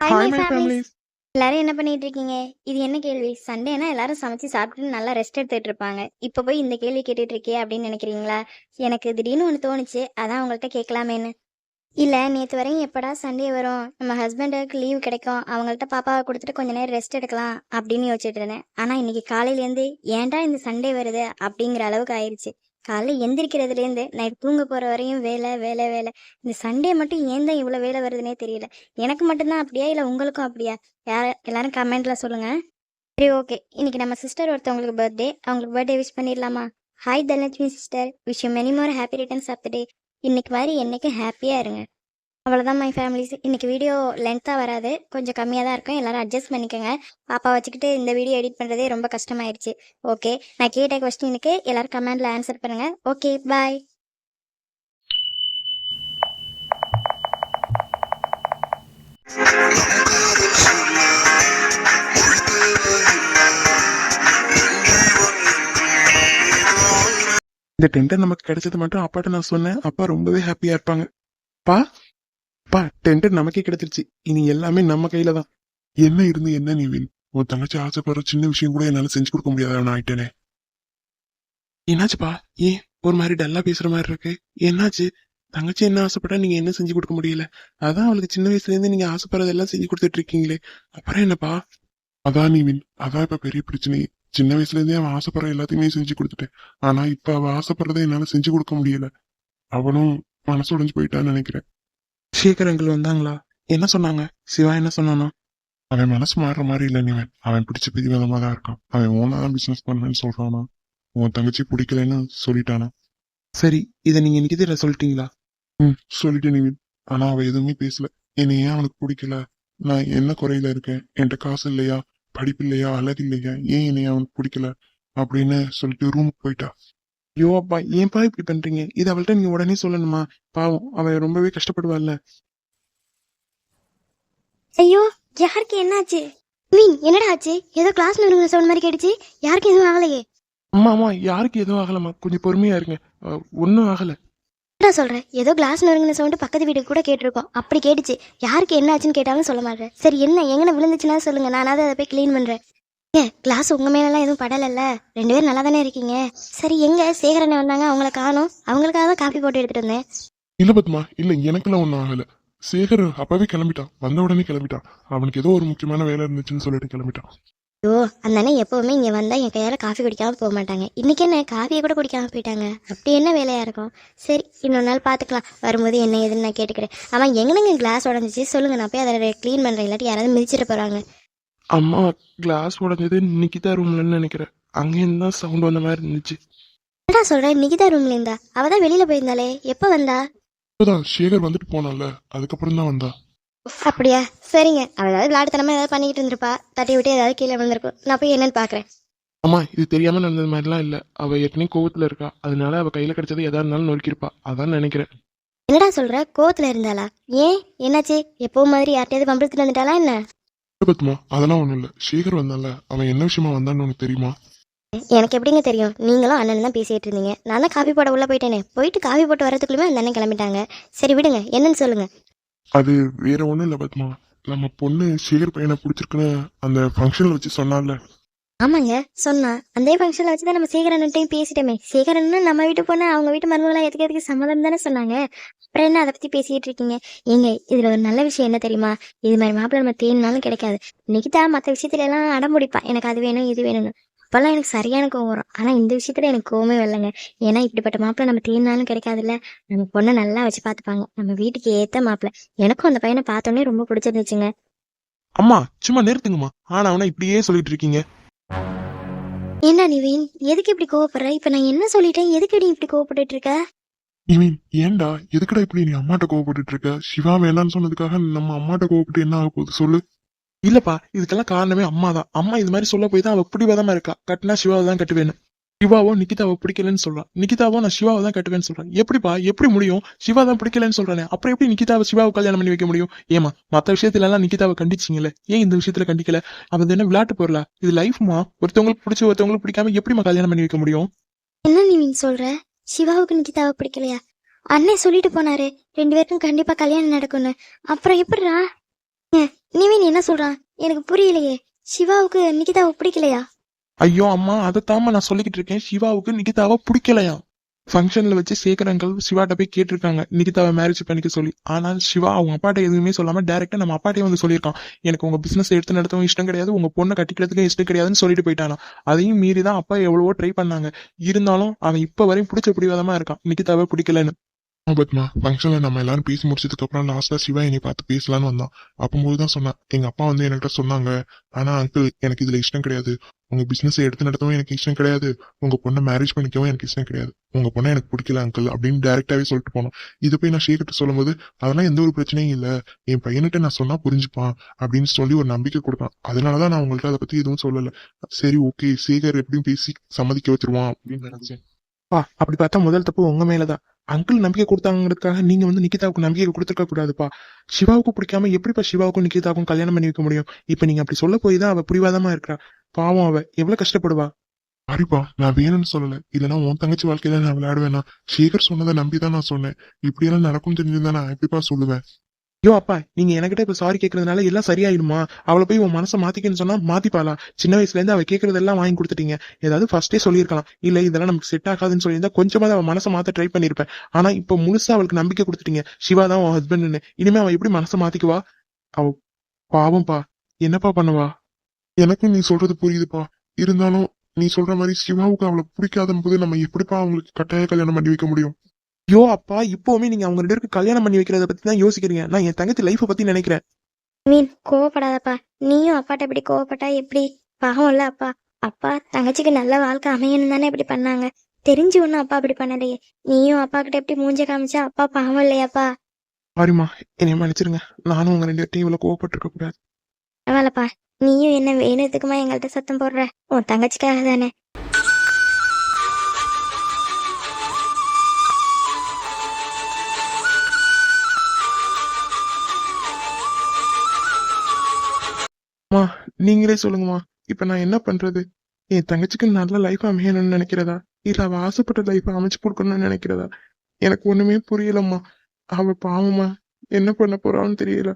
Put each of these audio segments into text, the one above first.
Hi my. Families எல்லாரும் என்ன பண்ணிட்டு இருக்கீங்க இது என்ன கேள்வி? சண்டேனா எல்லாரும் சமைச்சு சாப்பிட்டு நல்லா ரெஸ்ட் எடுத்துட்டு இருப்பாங்க இப்ப போய் இந்த கேள்வி கேட்டுட்டு இருக்கே அப்படின்னு நினைக்கிறீங்களா? எனக்கு திடீர்னு ஒன்று தோணுச்சு. அதான் உங்கள்கிட்ட கேட்கலாமேன்னு. இல்ல நேத்து வரையும் எப்படா சண்டே வரும்? நம்ம ஹஸ்பண்டுக்கு லீவ் கிடைக்கும். அவங்கள்ட்ட பாப்பாவை கொடுத்துட்டு கொஞ்ச நேரம் ரெஸ்ட் எடுக்கலாம் அப்படின்னு யோசிச்சுட்டு இருந்தேன். ஆனா இன்னைக்கு காலையில இருந்து ஏன்டா இந்த சண்டே வருது? அப்படிங்கிற அளவுக்கு ஆயிருச்சு. காலைல எந்திரிக்கிறதுலேருந்து நைட் தூங்க போற வரையும் வேலை வேலை வேலை. இந்த சண்டே மட்டும் ஏன் தான் இவ்வளவு வேலை வருதுன்னே தெரியல. எனக்கு மட்டும்தான் அப்படியா? இல்ல உங்களுக்கும் அப்படியா? யார் எல்லாரும் கமெண்ட்ல சொல்லுங்க. சரி ஓகே இன்னைக்கு நம்ம சிஸ்டர் ஒருத்தவங்களுக்கு பர்த்டே அவங்களுக்கு பர்த்டே விஷ் பண்ணிடலாமா? Hi Dhanalakshmi sister wish many more happy returns of the day இன்னைக்கு மாதிரி என்னைக்கும் ஹாப்பியா இருங்க. அவ்வளோதான் மை ஃபேமிலிஸ் இன்னைக்கு வீடியோ லென்த்தாக வராது. கொஞ்சம் கம்மியாக தான் இருக்கும். எல்லாரும் அட்ஜஸ்ட் பண்ணிக்கோங்க. பாப்பா வச்சுக்கிட்டு இந்த வீடியோ எடிட் பண்ணுறதே ரொம்ப கஷ்டமாயிருச்சு ஓகே நான் கேட்ட கொஸ்டினுக்கு எல்லாரும் கமெண்டில் ஆன்சர் பண்ணுங்கள் ஓகே பாய் இந்த டெண்டர் நமக்கு கிடைச்சது மட்டும் அப்பாட்ட நான் சொன்னேன். அப்பா ரொம்பவே ஹாப்பியா இருப்பாங்க. பா பா டெண்டர் நமக்கே கிடைச்சிருச்சு. இனி எல்லாமே நம்ம கையில தான். என்ன இருந்து என்ன நீ வின் உன் தங்கச்சி ஆசைப்படுற சின்ன விஷயம் கூட என்னால செஞ்சு கொடுக்க முடியாதவன் ஆயிட்டேனே. என்னாச்சுப்பா? ஏன்? ஒரு மாதிரி டல்லா பேசுற மாதிரி இருக்கு. என்னாச்சு? தங்கச்சி என்ன ஆசைப்பட்டா நீங்க என்ன செஞ்சு கொடுக்க முடியல? அதான் அவளுக்கு சின்ன வயசுல இருந்து நீங்க ஆசைப்படுறதெல்லாம் செஞ்சு கொடுத்துட்டு இருக்கீங்களே. அப்புறம் என்னப்பா? அதான் நீ வின் அதான் இப்ப பெரிய பிரச்சனை சின்ன வயசுல இருந்தே அவன் ஆசைப்படுற எல்லாத்தையுமே செஞ்சு கொடுத்துட்டேன். ஆனா இப்ப அவ ஆசைப்படுறதை என்னால செஞ்சு கொடுக்க முடியல. அவனும் மனசு உடைஞ்சு போயிட்டான்னு நினைக்கிறேன். சேகர் அங்கிள் வந்தாங்களா? என்ன சொன்னாங்க? சிவா என்ன சொன்னானா? அவன் மனசு மாறுற மாதிரி இல்ல நீவன் அவன். பிடிச்ச பெரிய விதமா தான் இருக்கான். அவன் ஓனா தான் பிசினஸ் பண்ணேன்னு சொல்றானா? உன் தங்கச்சி பிடிக்கலன்னு சொல்லிட்டானா? சரி இதை நீங்க இன்னைக்கு சொல்லிட்டீங்களா? ம் சொல்லிட்டேன் நீவன் ஆனா அவ எதுவுமே பேசல. என்னை ஏன் அவனுக்கு பிடிக்கல? நான் என்ன குறையில இருக்கேன்? என்கிட்ட காசு இல்லையா? படிப்பு இல்லையா? அழகு இல்லையா? ஏன் என்னை அவனுக்கு பிடிக்கல? அப்படின்னு சொல்லிட்டு ரூமுக்கு போயிட்டா. ஐயோ அப்பா ஏன்பா இப்படி பண்றீங்க. இது அவள்கிட்ட நீங்க உடனே சொல்லணுமா? பாவம் அவ ரொம்பவே கஷ்டப்படுவாள்ல. ஐயோ யாருக்கு என்னாச்சு? மீன் என்னடா ஆச்சு? ஏதோ கிளாஸ்ல இருக்கிற சவுண்ட் மாதிரி கேட்டுச்சு. யாருக்கு எதுவும் ஆகலையே? அம்மா அம்மா யாருக்கு எதுவும் ஆகலம்மா. கொஞ்சம் பொறுமையா இருங்க. ஒண்ணும் ஆகல. என்னடா சொல்றேன் ஏதோ கிளாஸ் நொறுங்கின சவுண்ட் பக்கத்து வீட்டுக்கு கூட கேட்டிருக்கோம். அப்படி கேட்டுச்சு. யாருக்கு என்ன ஆச்சுன்னு கேட்டாலும் சொல்ல மாட்டேன். சரி என்ன எங்கன விழுந்துச்சுன்னா சொல்லுங்க. நானாவது அதை போய் க்ளீன் பண்றேன். ஏ கிளாஸ் உங்க மேலலாம் எதுவும் படலைல்ல? ரெண்டு பேரும் நல்லா தானே இருக்கீங்க. சரி எங்க சேகரனை வந்தாங்க அவங்கள காணோம். அவங்களுக்காக தான் காப்பி போட்டு எடுத்துட்டு வந்தேன். இல்ல பத்மா இல்ல எனக்குலாம் ஒண்ணும் ஆகல. சேகர் அப்பவே கிளம்பிட்டான். வந்த உடனே கிளம்பிட்டான். அவனுக்கு ஏதோ ஒரு முக்கியமான வேலை இருந்துச்சுன்னு சொல்லிட்டு கிளம்பிட்டான். ஐயோ அந்த அண்ணன் எப்பவுமே இங்க வந்தா என் கையால காஃபி குடிக்காம போக மாட்டாங்க. இன்னைக்கு என்ன காஃபியை கூட குடிக்காம போயிட்டாங்க. அப்படி என்ன வேலையா இருக்கும்? சரி இன்னொரு நாள் பாத்துக்கலாம். வரும்போது என்ன ஏதுன்னு நான் கேட்டுக்கிறேன். ஆமா எங்கனங்க கிளாஸ் உடஞ்சிச்சு? சொல்லுங்க நான் போய் அதை க்ளீன் பண்றேன். இல்லாட்டி யாராவது மிதிச்சிட்டு போறாங்க. அம்மா கிளாஸ் உடஞ்சது நிக்கிதா ரூம்லன்னு நினைக்கிறேன். அங்கேருந்து தான் சவுண்ட் வந்த மாதிரி இருந்துச்சு. என்னடா சொல்ற? நிகிதா ரூம்ல இருந்தா? அவ தான் வெளியில போயிருந்தாளே. எப்ப வந்தா? இப்போதான் சேகர் வந்துட்டு போனான்ல. அதுக்கப்புறம் தான் வந்தா. அப்படியா? சரிங்க. அவ ஏதாவது விளையாட்டுத்தனமா ஏதாவது பண்ணிக்கிட்டு இருந்திருப்பா. தட்டி விட்டு ஏதாவது கீழே விழுந்திருக்கும். நான் போய் என்னன்னு பாக்குறேன் அம்மா இது தெரியாம நடந்தது மாதிரிலாம் இல்ல. அவ ஏற்கனவே கோவத்துல இருக்கா. அதனால அவ கையில கிடைச்சது எதா இருந்தாலும் நொறுக்கிருப்பா. அதான் நினைக்கிறேன். என்னடா சொல்ற? கோவத்துல இருந்தாளா? ஏன்? என்னாச்சு? எப்பவும் மாதிரி யார்ட்டையாவது வம்பிழுத்துட்டு வந்துட்டாளா என்ன? பத்மா அதெல்லாம் ஒண்ணும் இல்ல. சேகர் வந்தான்ல. அவன் என்ன விஷயமா வந்தான்னு உனக்கு தெரியுமா? எனக்கு எப்படிங்க தெரியும்? நீங்களும் அண்ணன் தான் பேசிட்டு இருந்தீங்க. நான் தான் காஃபி போட உள்ள போயிட்டேனே. போயிட்டு காஃபி போட்டு வரதுக்குள்ளேயுமே அந்த அண்ணன் கிளம்பிட்டாங்க. சரி விடுங்க. என்னன்னு சொல்லுங்க. அது வேற ஒண்ணும் இல்ல பத்மா. நம்ம பொண்ணு சேகர் பையனை பிடிச்சிருக்குன்னு அந்த ஃபங்க்ஷன்ல வச்சு சொன்னால ஆமாங்க சொன்னா அந்த ஃபங்க்ஷன்ல வச்சு தான் நம்ம சேகரன்ட்டையும் பேசிட்டோமே. சேகரன் நம்ம வீட்டு பொண்ணு அவங்க வீட்டு மருமகளா எதுக்கு எதுக்கு சம்மதம் தானே சொன்னாங்க? அப்புறம் என்ன அதை பத்தி பேசிட்டு இருக்கீங்க? ஏங்க இதுல ஒரு நல்ல விஷயம் என்ன தெரியுமா? இது மாதிரி மாப்பிள்ளை நம்ம தேடினாலும் கிடைக்காது. நிகிதா மத்த விஷயத்துல எல்லாம் அடம்பிடிப்பா எனக்கு அது வேணும் இது வேணும்னு. அப்பெல்லாம் எனக்கு சரியான கோவம் வரும். ஆனா இந்த விஷயத்துல எனக்கு கோவமே வரலங்க. ஏன்னா இப்படிப்பட்ட மாப்பிள்ளை நம்ம தேடினாலும் கிடைக்காதுல்ல. நம்ம பொண்ணை நல்லா வச்சு பாத்துப்பாங்க நம்ம வீட்டுக்கு ஏத்த மாப்பிள்ளை. எனக்கும் அந்த பையனை பார்த்தோன்னே ரொம்ப பிடிச்சிருந்துச்சுங்க. அம்மா சும்மா நிறுத்துங்கம்மா. ஆனா அவனை இப்படியே சொல்லிட்டு இருக்கீங்க. என்ன நிவின்? எதுக்கு இப்படி கோவப்படுற? இப்ப நான் என்ன சொல்லிட்டேன்? எதுக்கு நீ இப்படி கோவப்பட்டுட்டு இருக்க இவன் ஏன்டா? எதுக்குடா இப்படி நீ அம்மாட்ட கோவப்பட்டுட்டு இருக்க சிவா வேணான்னு சொன்னதுக்காக நம்ம அம்மாட்ட கோவப்பட்டு என்ன ஆக போகுது சொல்லு. இல்லப்பா இதுக்கெல்லாம் காரணமே அம்மா தான் அம்மா இது மாதிரி சொல்ல போய் தான் அவ பிடிவாதமா இருக்கா. கட்டினா சிவாவை தான் கட்டுவேன்னு. சிவாவோ நிக்கிதாவை பிடிக்கலன்னு சொல்றான். நிக்கிதாவோ நான் சிவாவை தான் கட்டுவேன்னு சொல்றேன். எப்படிப்பா? எப்படி முடியும்? சிவா தான் பிடிக்கலன்னு சொல்றானே. அப்புறம் எப்படி நிகிதாவை சிவாவை கல்யாணம் பண்ணி வைக்க முடியும்? ஏமா மத்த விஷயத்துல எல்லாம் நிகிதாவை கண்டிச்சிங்களே? ஏன் இந்த விஷயத்துல கண்டிக்கல? அவன் என்ன விளையாட்டு பொருளா? இது லைஃப்மா? ஒருத்தவங்களுக்கு பிடிச்சி ஒருத்தவங்களுக்கு பிடிக்காம எப்படிமா கல்யாணம் பண்ணி வைக்க முடியும்? என்ன நீ சொல்ற? சிவாவுக்கு நிக்கிதாவை பிடிக்கலையா? அண்ணன் சொல்லிட்டு போனாரு. ரெண்டு பேருக்கும் கண்டிப்பா கல்யாணம் நடக்கும்னு. அப்புறம் எப்படிடா? நிவின் என்ன சொல்றான்? எனக்கு புரியலையே. சிவாவுக்கு நிகிதாவை பிடிக்கலையா? ஐயோ அம்மா அதைத்தாம்மா நான் சொல்லிக்கிட்டு இருக்கேன். சிவாவுக்கு நிகிதாவை பிடிக்கலையா? ஃபங்க்ஷன்ல வச்சு சேகர் அங்கிள் சிவாட்ட போய் கேட்டிருக்காங்க. நிகிதாவை மேரேஜ் பண்ணிக்க சொல்லி. ஆனால் சிவா அவங்க அப்பாட்ட எதுவுமே சொல்லாம டேரெக்டாக நம்ம அப்பாட்டே வந்து சொல்லியிருக்கான். எனக்கு உங்க பிசினஸ் எடுத்து நடத்தவும் இஷ்டம் கிடையாது. உங்க பொண்ணை கட்டிக்கிறதுக்கும் இஷ்டம் கிடையாதுன்னு சொல்லிட்டு போயிட்டானா? அதையும் மீறி தான் அப்பா எவ்வளவோ ட்ரை பண்ணாங்க. இருந்தாலும் அவன் இப்ப வரையும் பிடிச்ச பிடிவாதமா இருக்கான். நிகிதாவை பிடிக்கலன்னு. பத்மா ஃபங்க்ஷன்ல நம்ம எல்லாரும் பேசி முடிச்சதுக்கு அப்புறம் லாஸ்டா சிவா என்னை பார்த்து பேசலான்னு வந்தான். அப்போது தான் சொன்னான் எங்க அப்பா வந்து என்கிட்ட சொன்னாங்க ஆனா அங்கிள் எனக்கு இதுல இஷ்டம் கிடையாது. உங்க பிசினஸ் எடுத்து நடத்தவும் எனக்கு இஷ்டம் கிடையாது. உங்க பொண்ணை மேரேஜ் பண்ணிக்கவும் எனக்கு இஷ்டம் கிடையாது. உங்க பொண்ணை எனக்கு பிடிக்கல அங்கிள் அப்படின்னு டைரக்டாவே சொல்லிட்டு போனோம் இதை போய் நான் ஷேக்கிட்ட சொல்லும்போது அதெல்லாம் எந்த ஒரு பிரச்சனையும் இல்ல. என் பையன்கிட்ட நான் சொன்னா புரிஞ்சுப்பான் அப்படின்னு சொல்லி ஒரு நம்பிக்கை கொடுத்தான். அதனாலதான் நான் உங்கள்ட்ட அதை பத்தி எதுவும் சொல்லல. சரி ஓகே சேகர் எப்படியும் பேசி சம்மதிக்க வச்சிருவான் அப்படின்னு நினைச்சேன். அப்படி பார்த்தா முதல் தப்பு உங்க மேலதான். அங்கிள் நம்பிக்கை கொடுத்தாங்கிறதுக்காக நீங்க வந்து நிகிதாவுக்கு நம்பிக்கை கொடுத்துருக்க கூடாதுப்பா. சிவாவுக்கு பிடிக்காம எப்படிப்பா சிவாவுக்கும் நிகிதாவுக்கும் கல்யாணம் பண்ணி வைக்க முடியும்? இப்ப நீங்க அப்படி சொல்ல போய் தான் அவ புரிவாதமா இருக்கா. பாவம் அவ. எவ்வளவு கஷ்டப்படுவா? சாரிப்பா நான் வேணும்னு சொல்லல. இல்லைன்னா உன் தங்கச்சி வாழ்க்கையில நான் விளையாடுவேனா? சேகர் சொன்னதை நம்பி தான் நான் சொன்னேன். இப்படியெல்லாம் நடக்கும் தெரிஞ்சுதான் நான் எப்படிப்பா சொல்லுவேன்? ஐயோ அப்பா நீங்க என்கிட்ட இப்ப சாரி கேக்குறதுனால எல்லாம் சரியாயிடுமா? அவளை போய் உன் மனசை மாத்திக்கன்னு சொன்னா மாத்திப்பாளா? சின்ன வயசுல இருந்து அவ கேக்குறதெல்லாம் வாங்கி கொடுத்துட்டீங்க. ஏதாவது ஃபர்ஸ்டே சொல்லியிருக்கலாம். இல்ல இதெல்லாம் நமக்கு செட் ஆகாதுன்னு சொல்லியிருந்தா கொஞ்சமா அவன் மனசை மாத்த ட்ரை பண்ணிருப்பேன். ஆனா இப்ப முழுசா அவளுக்கு நம்பிக்கை கொடுத்துட்டீங்க. சிவா தான் உன் ஹஸ்பண்ட்னு இனிமே அவன் எப்படி மனசை மாத்திக்குவா? அவ பாவம்ப்பா. என்னப்பா பண்ணுவா? எனக்கும் நீ சொல்றது புரியுதுப்பா. இருந்தாலும் நீ சொல்ற மாதிரி சிவாவுக்கு அவளை பிடிக்காத போது நம்ம எப்படிப்பா அவங்களுக்கு கட்டாய கல்யாணம் பண்ணி வைக்க முடியும்? ஐயோ அப்பா இப்பவுமே நீங்க அவங்க ரெண்டு பேருக்கு கல்யாணம் பண்ணி வைக்கிறத பத்தி தான் யோசிக்கிறீங்க. நான் என் தங்கச்சி லைஃப பத்தி நினைக்கிறேன். மீன் கோவப்படாதப்பா. நீயும் அப்பாட்ட இப்படி கோவப்பட்டா எப்படி? பாவம் இல்ல அப்பா. அப்பா தங்கச்சிக்கு நல்ல வாழ்க்கை அமையணும் தானே இப்படி பண்ணாங்க. தெரிஞ்சு ஒன்னும் அப்பா இப்படி பண்ணலையே. நீயும் அப்பா கிட்ட எப்படி மூஞ்ச காமிச்சா அப்பா பாவம் இல்லையாப்பா? சாரிம்மா என்னைய மன்னிச்சிருங்க. நானும் உங்க ரெண்டு பேர்ட்டையும் இவ்வளவு கோவப்பட்டிருக்க கூடாது. பரவாயில்லப்பா. நீயும் என்ன வேணுத்துக்குமா எங்கள்கிட்ட சத்தம் போடுற? உன் தங்கச்சிக்காக தானே. அம்மா நீங்களே சொல்லுங்கம்மா. இப்ப நான் என்ன பண்றது? என் தங்கச்சிக்கு நல்ல லைஃப் அமையணும்னு நினைக்கிறதா? இல்ல அவ ஆசைப்பட்ட லைஃப் அமைச்சு கொடுக்கணும்னு நினைக்கிறதா? எனக்கு ஒண்ணுமே புரியலம்மா. அவ பாவமா என்ன பண்ண போறான்னு தெரியல.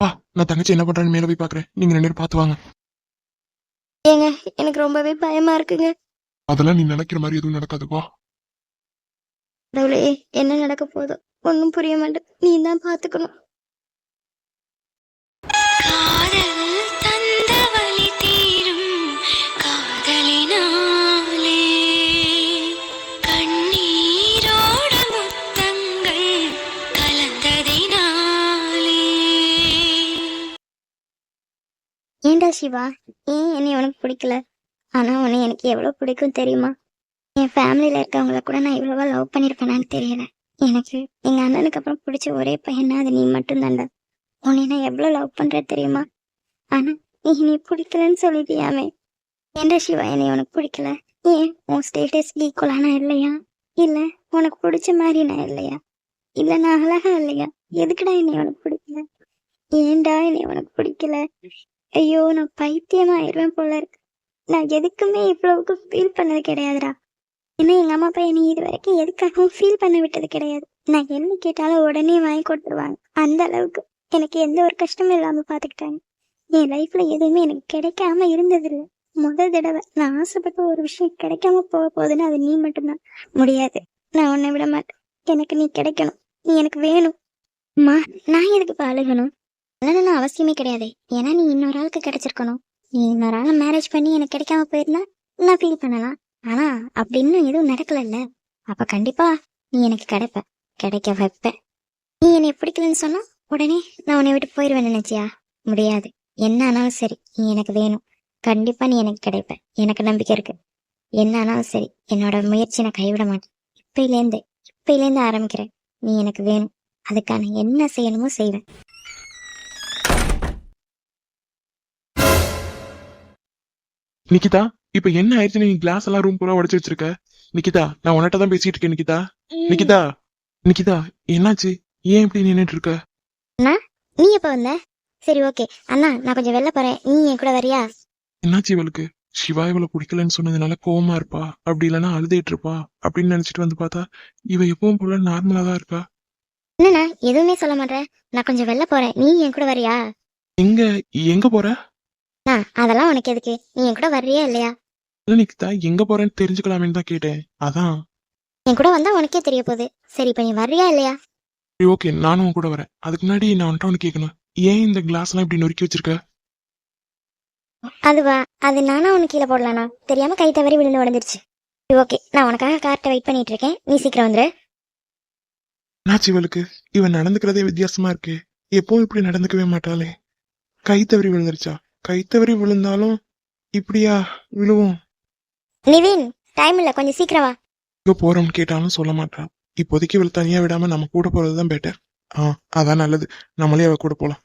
பா நான் தங்கச்சி என்ன பண்றான்னு மேல போய் பாக்குறேன். நீங்க ரெண்டு பேரும் பாத்து வாங்க. ஏங்க எனக்கு ரொம்பவே பயமா இருக்குங்க. அதெல்லாம் நீ நினைக்கிற மாதிரி எதுவும் நடக்காதுப்பா கடவுளே என்ன நடக்க போதோ ஒன்னும் புரிய மாட்டேன் நீ தான் பாத்துக்கணும் ஏன்டா சிவா ஏன் என்னை உனக்கு பிடிக்கல? ஆனா உன்னை எனக்கு எவ்வளோ பிடிக்கும் தெரியுமா? என் ஃபேமிலியில இருக்கவங்கள கூட நான் இவ்வளவா லவ் பண்ணியிருப்பேனான்னு தெரியல. எனக்கு எங்க அண்ணனுக்கு அப்புறம் பிடிச்ச ஒரே பையனா அது நீ மட்டும் தான்டா உன்னை நான் எவ்வளோ லவ் பண்ற தெரியுமா? ஆனா நீ நீ பிடிக்கலன்னு சொல்லிட்டியாமே? ஏன்டா சிவா என்னை உனக்கு பிடிக்கல? ஏன் உன் ஸ்டேட்டஸ் ஈக்குவலா நான் இல்லையா? இல்ல உனக்கு பிடிச்ச மாதிரி நான் இல்லையா? இல்ல நான் அழகா இல்லையா? எதுக்குடா என்னை உனக்கு பிடிக்கல? ஏன்டா என்னை உனக்கு பிடிக்கல? ஐயோ நான் பைத்தியம் ஆயிடுவேன் போல இருக்கு. நான் எதுக்குமே இவ்வளவுக்கு ஃபீல் பண்ணது கிடையாதுடா. ஏன்னா எங்க அம்மா அப்பா என்னை இது வரைக்கும் எதுக்காகவும் ஃபீல் பண்ண விட்டது கிடையாது. நான் என்ன கேட்டாலும் உடனே வாங்கி கொடுத்துருவாங்க. அந்த அளவுக்கு எனக்கு எந்த ஒரு கஷ்டமும் இல்லாமல் பார்த்துக்கிட்டாங்க என் லைஃப்ல எதுவுமே எனக்கு கிடைக்காம இருந்ததில்லை. முதல் தடவை நான் ஆசைப்பட்ட ஒரு விஷயம் கிடைக்காம போக போகுதுன்னா அது நீ மட்டும்தான். முடியாது. நான் உன்னை விட மாட்டேன். எனக்கு நீ கிடைக்கணும். நீ எனக்கு வேணும். அம்மா நான் எதுக்கு இப்ப அழுகணும் அவசியமே கிடையாது. ஏன்னா நீ இன்னொரு ஆளுக்கு கிடைச்சிருக்கணும். நீ இன்னொரு ஆளை மேரேஜ் பண்ணி எனக்கு கிடைக்காம போயிருந்தா நான் ஃபீல் பண்ணலாம்? ஆனா அப்படி இன்னும் எதுவும் நடக்கலல்ல. அப்ப கண்டிப்பா நீ எனக்கு கிடைப்ப. கிடைக்க வைப்ப. நீ என்னை பிடிக்கலன்னு சொன்னா உடனே நான் உன்னை விட்டு போயிடுவேன் நினைச்சியா? முடியாது. என்ன ஆனாலும் சரி நீ எனக்கு வேணும். கண்டிப்பா நீ எனக்கு கிடைப்ப. எனக்கு நம்பிக்கை இருக்கு. என்ன ஆனாலும் சரி என்னோட முயற்சி நான் கைவிட மாட்டேன். இப்பையிலேருந்து இப்பையிலேருந்து ஆரம்பிக்கிறேன். நீ எனக்கு வேணும். அதுக்கான என்ன செய்யணுமோ செய்வேன். நிக்கிதா இப்ப என்ன ஆயிடுச்சு? நீ கிளாஸ் எல்லாம் ரூம் பூரா உடைச்சு வச்சிருக்க. நிக்கிதா நான் உன்கிட்ட தான் பேசிட்டு இருக்கேன் நிக்கிதா. நிக்கிதா நிக்கிதா என்னாச்சு? ஏன் இப்படி நின்னுட்டு இருக்க? நீ எப்ப வந்த? சரி ஓகே. அண்ணா நான் கொஞ்சம் வெளில போறேன். நீ என் கூட வரியா? என்னாச்சு இவளுக்கு? சிவா இவளை பிடிக்கலன்னு சொன்னதுனால கோவமா இருப்பா. அப்படி இல்லைன்னா அழுதுட்டு இருப்பா. அப்படின்னு நினைச்சிட்டு வந்து பார்த்தா இவ எப்பவும் போல நார்மலா தான் இருக்கா? என்னண்ணா எதுவுமே சொல்ல மாட்டேன். நான் கொஞ்சம் வெளில போறேன். நீ என் கூட வரியா? எங்க எங்க போற? ஆ அதெல்லாம் உனக்கு எதுக்கு? நீ என் கூட வர்றியா இல்லையா? நிக்கிதா எங்க போறேன்னு தெரிஞ்சுக்கலாமேன்னு தான் கேட்டேன். அதான். என் கூட வந்தா உனக்கே தெரிய போகுது. சரி இப்ப நீ வர்றியா இல்லையா? சரி ஓகே நானும் உன் கூட வரேன். அதுக்கு முன்னாடி நான் வந்துட்டு ஒன்று கேட்கணும் ஏன் இந்த கிளாஸ் எல்லாம் இப்படி நொறுக்கி வச்சிருக்க? அதுவா அது நானா உனக்கு கீழே போடலானா? தெரியாம கை தவறி விழுந்து உடஞ்சிருச்சு. ஓகே நான் உனக்காக கார்ட்ட வெயிட் பண்ணிட்டு இருக்கேன். நீ சீக்கிரம் வந்துரு. என்னாச்சு இவளுக்கு? இவன் நடந்துக்கிறதே வித்தியாசமா இருக்கு. எப்பவும் இப்படி நடந்துக்கவே மாட்டாளே. கை தவறி விழுந்துருச்சா? கைத்தவறி விழுந்தாலும் இப்படியா விழுவோம்? நிவின் டைம் இல்ல கொஞ்சம் சீக்கிரம் வா. இங்க போறோம்னு கேட்டாலும் சொல்ல மாட்டான். இப்போதைக்கு இவள் தனியா விடாம நம்ம கூட போறதுதான் பெட்டர் ஆ அதான் நல்லது. நம்மளே அவ கூட போலாம்.